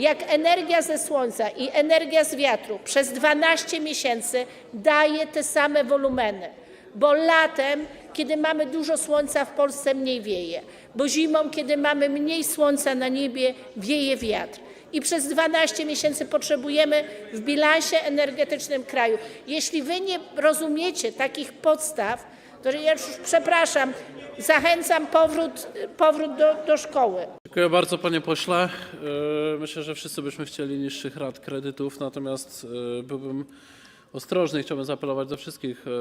jak energia ze słońca i energia z wiatru przez 12 miesięcy daje te same wolumeny, bo latem, kiedy mamy dużo słońca, w Polsce mniej wieje, bo zimą, kiedy mamy mniej słońca na niebie, wieje wiatr. I przez 12 miesięcy potrzebujemy w bilansie energetycznym kraju. Jeśli wy nie rozumiecie takich podstaw, to ja już przepraszam, zachęcam powrót, do szkoły. Dziękuję bardzo panie pośle. Yy, Myślę, że wszyscy byśmy chcieli niższych rat kredytów, natomiast yy, byłbym ostrożny chciałbym zaapelować do wszystkich yy,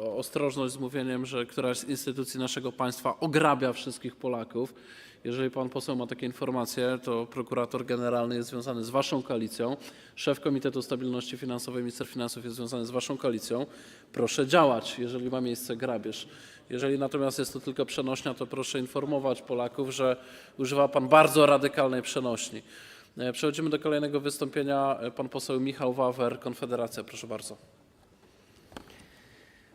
o ostrożność z mówieniem, że któraś z instytucji naszego państwa ograbia wszystkich Polaków. Jeżeli pan poseł ma takie informacje, to prokurator generalny jest związany z waszą koalicją, szef Komitetu Stabilności Finansowej, minister finansów jest związany z waszą koalicją. Proszę działać, jeżeli ma miejsce grabież. Jeżeli natomiast jest to tylko przenośnia, to proszę informować Polaków, że używa pan bardzo radykalnej przenośni. E, Przechodzimy do kolejnego wystąpienia. E, Pan poseł Michał Wawer, Konfederacja. Proszę bardzo.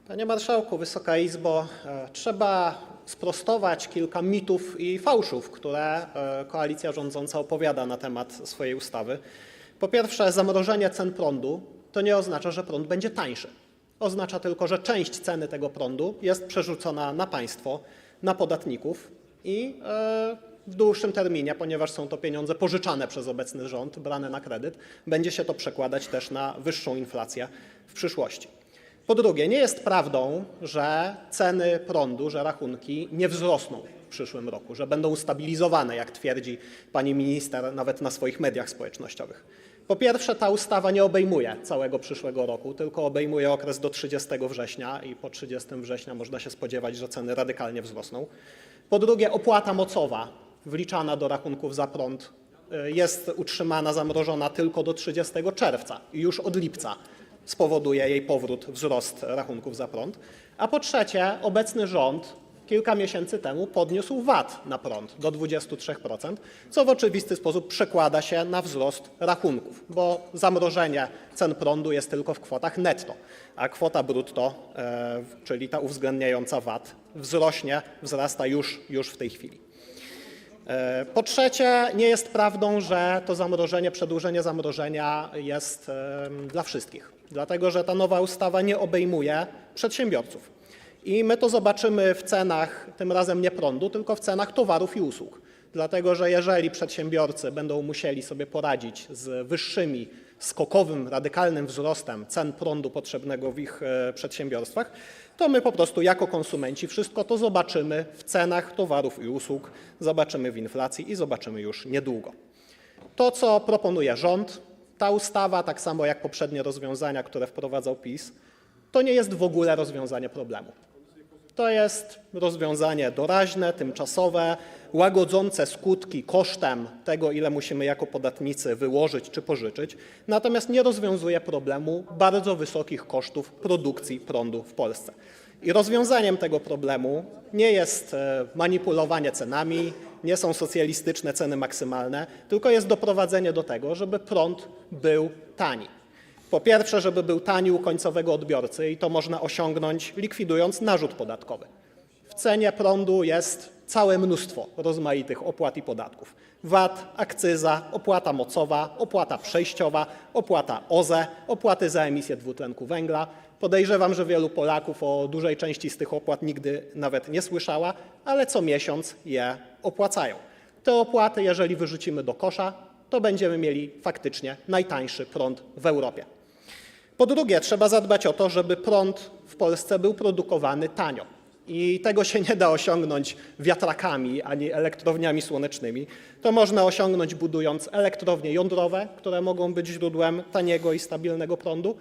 Panie Marszałku, Wysoka Izbo, e, trzeba sprostować kilka mitów i fałszów, które koalicja rządząca opowiada na temat swojej ustawy. Po pierwsze, zamrożenie cen prądu to nie oznacza, że prąd będzie tańszy. Oznacza tylko, że część ceny tego prądu jest przerzucona na państwo, na podatników i w dłuższym terminie, ponieważ są to pieniądze pożyczane przez obecny rząd, brane na kredyt, będzie się to przekładać też na wyższą inflację w przyszłości. Po drugie, nie jest prawdą, że ceny prądu, że rachunki nie wzrosną w przyszłym roku, że będą ustabilizowane, jak twierdzi pani minister nawet na swoich mediach społecznościowych. Po pierwsze, ta ustawa nie obejmuje całego przyszłego roku, tylko obejmuje okres do 30 września i po 30 września można się spodziewać, że ceny radykalnie wzrosną. Po drugie, opłata mocowa wliczana do rachunków za prąd y, jest utrzymana, zamrożona tylko do 30 czerwca i już od lipca spowoduje jej powrót, wzrost rachunków za prąd. A po trzecie, obecny rząd kilka miesięcy temu podniósł VAT na prąd do 23%, co w oczywisty sposób przekłada się na wzrost rachunków, bo zamrożenie cen prądu jest tylko w kwotach netto, a kwota brutto, e, czyli ta uwzględniająca VAT, wzrośnie, wzrasta już, już w tej chwili. E, Po trzecie, nie jest prawdą, że to zamrożenie, przedłużenie zamrożenia jest dla wszystkich, dlatego że ta nowa ustawa nie obejmuje przedsiębiorców. I my to zobaczymy w cenach, tym razem nie prądu, tylko w cenach towarów i usług. Dlatego, że jeżeli przedsiębiorcy będą musieli sobie poradzić z wyższymi, skokowym, radykalnym wzrostem cen prądu potrzebnego w ich e, przedsiębiorstwach, to my po prostu jako konsumenci wszystko to zobaczymy w cenach towarów i usług, zobaczymy w inflacji i zobaczymy już niedługo. To, co proponuje rząd, ta ustawa, tak samo jak poprzednie rozwiązania, które wprowadzał PiS, to nie jest w ogóle rozwiązanie problemu. To jest rozwiązanie doraźne, tymczasowe, łagodzące skutki kosztem tego, ile musimy jako podatnicy wyłożyć czy pożyczyć, natomiast nie rozwiązuje problemu bardzo wysokich kosztów produkcji prądu w Polsce. I rozwiązaniem tego problemu nie jest e, manipulowanie cenami, nie są socjalistyczne ceny maksymalne, tylko jest doprowadzenie do tego, żeby prąd był tani. Po pierwsze, żeby był tani u końcowego odbiorcy i to można osiągnąć likwidując narzut podatkowy. W cenie prądu jest całe mnóstwo rozmaitych opłat i podatków. VAT, akcyza, opłata mocowa, opłata przejściowa, opłata OZE, opłaty za emisję dwutlenku węgla. Podejrzewam, że wielu Polaków o dużej części z tych opłat nigdy nawet nie słyszała, ale co miesiąc je opłacają. Te opłaty, jeżeli wyrzucimy do kosza, to będziemy mieli faktycznie najtańszy prąd w Europie. Po drugie, trzeba zadbać o to, żeby prąd w Polsce był produkowany tanio. I tego się nie da osiągnąć wiatrakami ani elektrowniami słonecznymi. To można osiągnąć budując elektrownie jądrowe, które mogą być źródłem taniego i stabilnego prądu,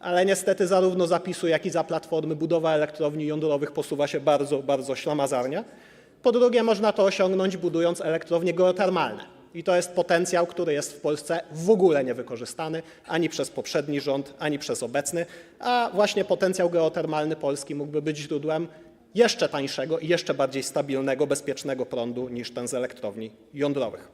ale niestety zarówno za PiSu, jak i za Platformy budowa elektrowni jądrowych posuwa się bardzo, bardzo ślamazarnie. Po drugie, można to osiągnąć budując elektrownie geotermalne. I to jest potencjał, który jest w Polsce w ogóle niewykorzystany ani przez poprzedni rząd, ani przez obecny, a właśnie potencjał geotermalny Polski mógłby być źródłem jeszcze tańszego i jeszcze bardziej stabilnego, bezpiecznego prądu niż ten z elektrowni jądrowych.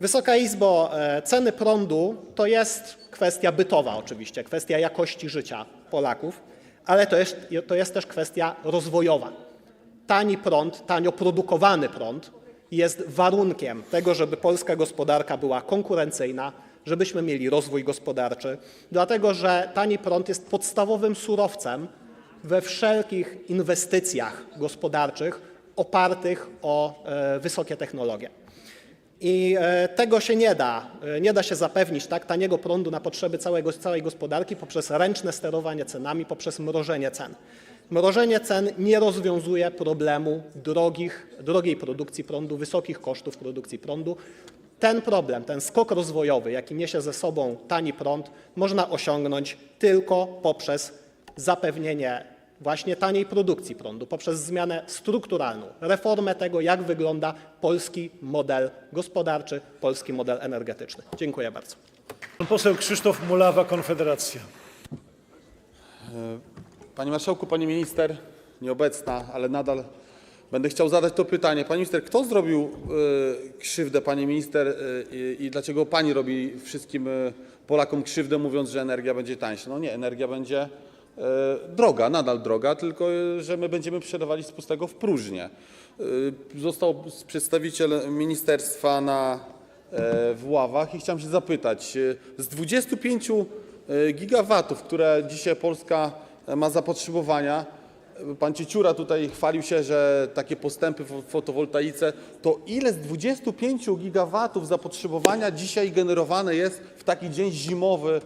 Wysoka Izbo, e, ceny prądu to jest kwestia bytowa oczywiście, kwestia jakości życia Polaków, ale to jest, to jest też kwestia rozwojowa. Tani prąd, tanio produkowany prąd jest warunkiem tego, żeby polska gospodarka była konkurencyjna, żebyśmy mieli rozwój gospodarczy, dlatego że tani prąd jest podstawowym surowcem we wszelkich inwestycjach gospodarczych opartych o e, wysokie technologie. I e, tego się nie da. E, Nie da się zapewnić tak taniego prądu na potrzeby całego, całej gospodarki poprzez ręczne sterowanie cenami, poprzez mrożenie cen. Mrożenie cen nie rozwiązuje problemu drogich, drogiej produkcji prądu, wysokich kosztów produkcji prądu. Ten problem, ten skok rozwojowy, jaki niesie ze sobą tani prąd, można osiągnąć tylko poprzez zapewnienie właśnie taniej produkcji prądu, poprzez zmianę strukturalną, reformę tego, jak wygląda polski model gospodarczy, polski model energetyczny. Dziękuję bardzo. Pan poseł Krzysztof Mulawa, Konfederacja. Panie Marszałku, Pani Minister, nieobecna, ale nadal będę chciał zadać to pytanie. Pani Minister, kto zrobił e, krzywdę Pani Minister e, i, dlaczego Pani robi wszystkim e, Polakom krzywdę, mówiąc, że energia będzie tańsza? No nie, energia będzie e, droga, nadal droga, tylko e, że my będziemy przelewali z pustego w próżnię. E, Został przedstawiciel ministerstwa na, e, w ławach i chciałem się zapytać, e, z 25 e, gigawatów, które dzisiaj Polska e, ma zapotrzebowania, e, pan Cieciura tutaj chwalił się, że takie postępy w fotowoltaice, to ile z 25 gigawatów zapotrzebowania dzisiaj generowane jest w taki dzień zimowy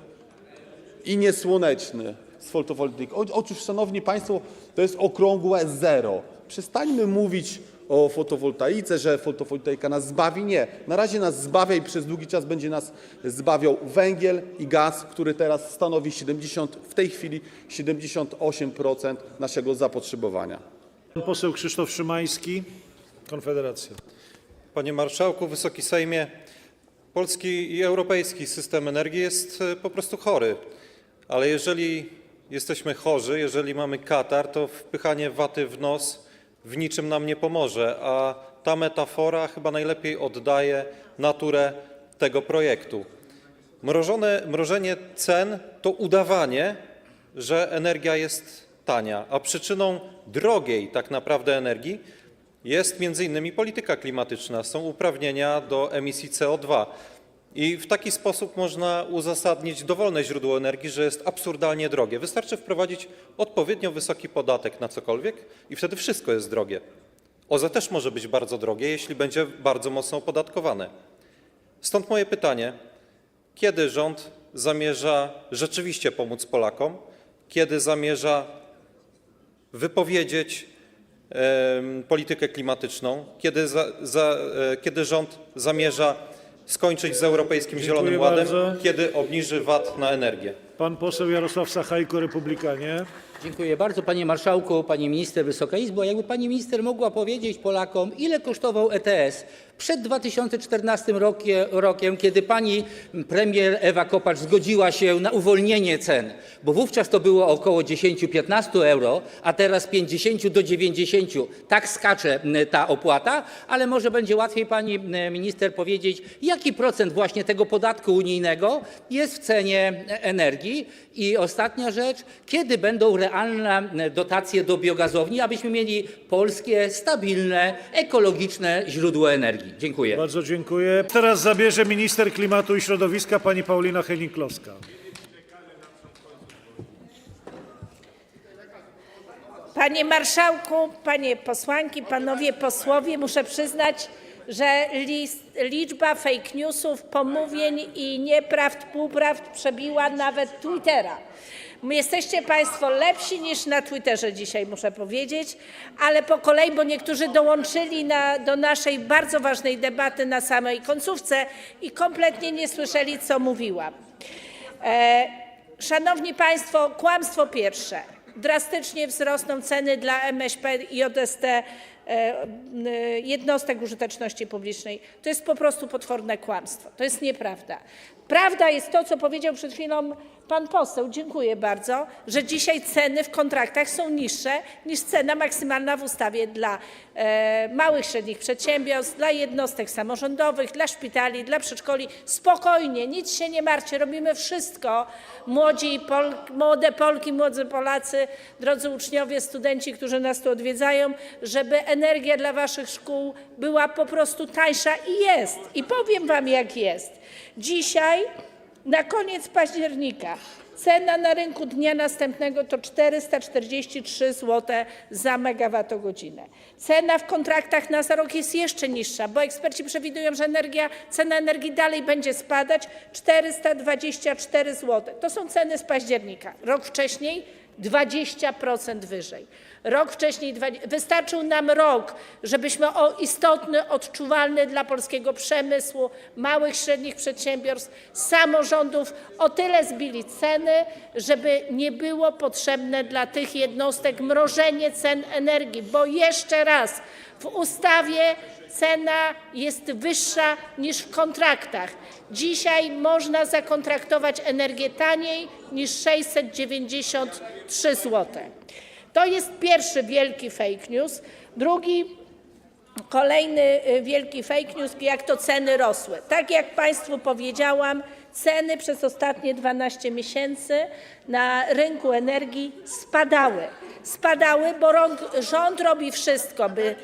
i niesłoneczny z fotowoltaiki. O- Otóż, Szanowni Państwo, to jest okrągłe zero. Przestańmy mówić o fotowoltaice, że fotowoltaika nas zbawi. Nie. Na razie nas zbawia i przez długi czas będzie nas zbawiał węgiel i gaz, który teraz stanowi 70, w tej chwili 78% naszego zapotrzebowania. Pan poseł Krzysztof Szymański, Konfederacja. Panie Marszałku, Wysoki Sejmie, polski i europejski system energii jest e, po prostu chory. Ale jeżeli jesteśmy chorzy, jeżeli mamy katar, to wpychanie waty w nos w niczym nam nie pomoże, a ta metafora chyba najlepiej oddaje naturę tego projektu. Mrożone, mrożenie cen to udawanie, że energia jest tania, a przyczyną drogiej tak naprawdę energii jest między innymi polityka klimatyczna, są uprawnienia do emisji CO2. I w taki sposób można uzasadnić dowolne źródło energii, że jest absurdalnie drogie. Wystarczy wprowadzić odpowiednio wysoki podatek na cokolwiek i wtedy wszystko jest drogie. OZE też może być bardzo drogie, jeśli będzie bardzo mocno opodatkowane. Stąd moje pytanie, kiedy rząd zamierza rzeczywiście pomóc Polakom, kiedy zamierza wypowiedzieć politykę klimatyczną, kiedy, za, za, e, kiedy rząd zamierza skończyć z Europejskim Zielonym Ładem, bardzo. kiedy obniży VAT na energię. Pan poseł Jarosław Sachajko, Republikanie. Dziękuję bardzo Panie Marszałku, Pani Minister, Wysoka Izbo. Jakby Pani Minister mogła powiedzieć Polakom, ile kosztował ETS przed 2014 rokie- rokiem, kiedy Pani premier Ewa Kopacz zgodziła się na uwolnienie cen, bo wówczas to było około 10-15 euro, a teraz 50 do 90. Tak skacze ta opłata, ale może będzie łatwiej Pani Minister powiedzieć, jaki procent właśnie tego podatku unijnego jest w cenie energii. I ostatnia rzecz, kiedy będą realne dotacje do biogazowni, abyśmy mieli polskie, stabilne, ekologiczne źródło energii. Dziękuję. Bardzo dziękuję. Teraz zabierze minister klimatu i środowiska pani Paulina Henning-Kloska. Panie marszałku, panie posłanki, panowie posłowie, muszę przyznać, że liczba fake newsów, pomówień i nieprawd, półprawd przebiła nawet Twittera. Jesteście Państwo lepsi niż na Twitterze dzisiaj, muszę powiedzieć, ale po kolei, bo niektórzy dołączyli na, do naszej bardzo ważnej debaty na samej końcówce i kompletnie nie słyszeli, co mówiłam. E, Szanowni Państwo, kłamstwo pierwsze. Drastycznie wzrosną ceny dla MŚP i e, jednostek użyteczności publicznej. To jest po prostu potworne kłamstwo. To jest nieprawda. Prawda jest to, co powiedział przed chwilą pan poseł, dziękuję bardzo, że dzisiaj ceny w kontraktach są niższe niż cena maksymalna w ustawie dla e, małych, średnich przedsiębiorstw, dla jednostek samorządowych, dla szpitali, dla przedszkoli. Spokojnie, nic się nie martwcie, robimy wszystko. Młodzi młode Polki, młodzy Polacy, drodzy uczniowie, studenci, którzy nas tu odwiedzają, żeby energia dla waszych szkół była po prostu tańsza i jest. I powiem wam, jak jest. Dzisiaj na koniec października cena na rynku dnia następnego to 443 zł za megawattogodzinę. Cena w kontraktach na za rok jest jeszcze niższa, bo eksperci przewidują, że energia, cena energii dalej będzie spadać 424 zł. To są ceny z października. Rok wcześniej 20% wyżej. Rok wcześniej, wystarczył nam rok, żebyśmy o istotny, odczuwalny dla polskiego przemysłu, małych, średnich przedsiębiorstw, samorządów o tyle zbili ceny, żeby nie było potrzebne dla tych jednostek mrożenie cen energii, bo jeszcze raz w ustawie cena jest wyższa niż w kontraktach. Dzisiaj można zakontraktować energię taniej niż 693 zł. To jest pierwszy wielki fake news. Drugi Kolejny y, wielki fake news, jak to ceny rosły. Tak jak Państwu powiedziałam, ceny przez ostatnie 12 miesięcy na rynku energii spadały. Spadały, bo rząd robi wszystko, by.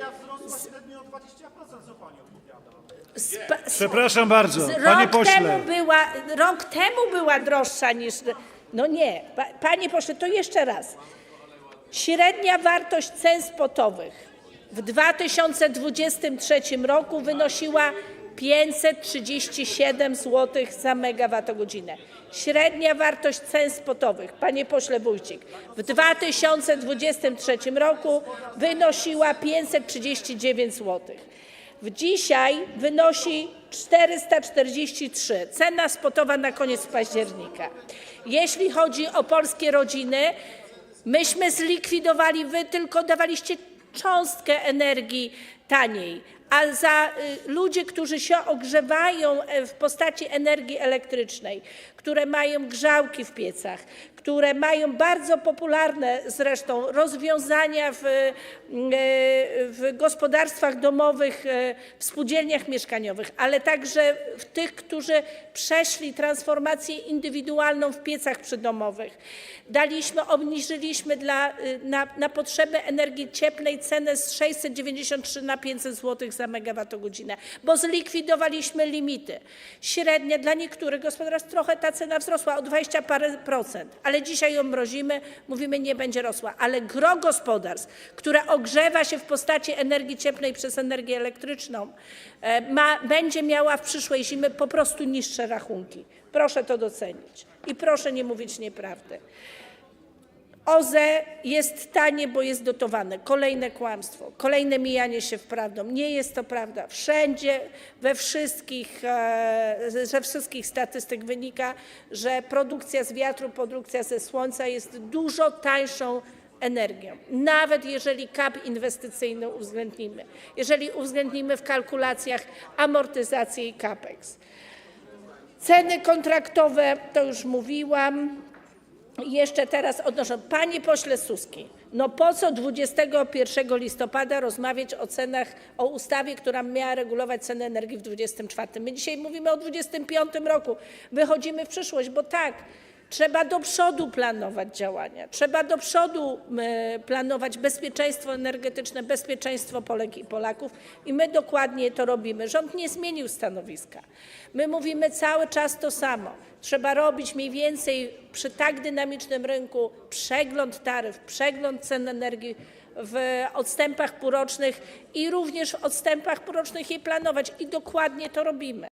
Spa, Przepraszam bardzo, z- panie rok temu pośle. była, rok temu była droższa niż. No nie, pa, panie pośle, to jeszcze raz. Średnia wartość cen spotowych w 2023 roku wynosiła 537 zł za megawattogodzinę. Średnia wartość cen spotowych, panie pośle Wójcik, w 2023 roku wynosiła 539 zł. Dzisiaj wynosi 443. Cena spotowa na koniec października. Jeśli chodzi o polskie rodziny, myśmy zlikwidowali, wy tylko dawaliście cząstkę energii taniej, a za y, ludzie, którzy się ogrzewają e, w postaci energii elektrycznej, które mają grzałki w piecach, które mają bardzo popularne zresztą rozwiązania w, e, w gospodarstwach domowych, e, w spółdzielniach mieszkaniowych, ale także w tych, którzy przeszli transformację indywidualną w piecach przydomowych. Daliśmy, obniżyliśmy dla, y, na, na potrzeby energii cieplnej cenę z 693 na 500 zł za megawattogodzinę, bo zlikwidowaliśmy limity. Średnia dla niektórych gospodarstw trochę ta cena wzrosła o 20 parę procent, ale dzisiaj ją mrozimy, mówimy nie będzie rosła, ale gro gospodarstw, które ogrzewa się w postaci energii cieplnej przez energię elektryczną, e, ma, będzie miała w przyszłej zimy po prostu niższe rachunki. Proszę to docenić i proszę nie mówić nieprawdy. OZE jest tanie, bo jest dotowane. Kolejne kłamstwo, kolejne mijanie się wprawdą. Nie jest to prawda. Wszędzie, we wszystkich, e, ze wszystkich statystyk wynika, że produkcja z wiatru, produkcja ze słońca jest dużo tańszą energią. Nawet jeżeli kap inwestycyjny uwzględnimy, jeżeli uwzględnimy w kalkulacjach amortyzację i capex. Ceny kontraktowe, to już mówiłam. Jeszcze teraz odnoszę. Panie pośle Suski, no po co 21 listopada rozmawiać o cenach, o ustawie, która miała regulować ceny energii w 24? My dzisiaj mówimy o 25 roku. Wychodzimy w przyszłość, bo tak, trzeba do przodu planować działania. Trzeba do przodu planować bezpieczeństwo energetyczne, bezpieczeństwo Polek i Polaków i my dokładnie to robimy. Rząd nie zmienił stanowiska. My mówimy cały czas to samo. Trzeba robić mniej więcej przy tak dynamicznym rynku przegląd taryf, przegląd cen energii w odstępach półrocznych i również w odstępach półrocznych je planować i dokładnie to robimy.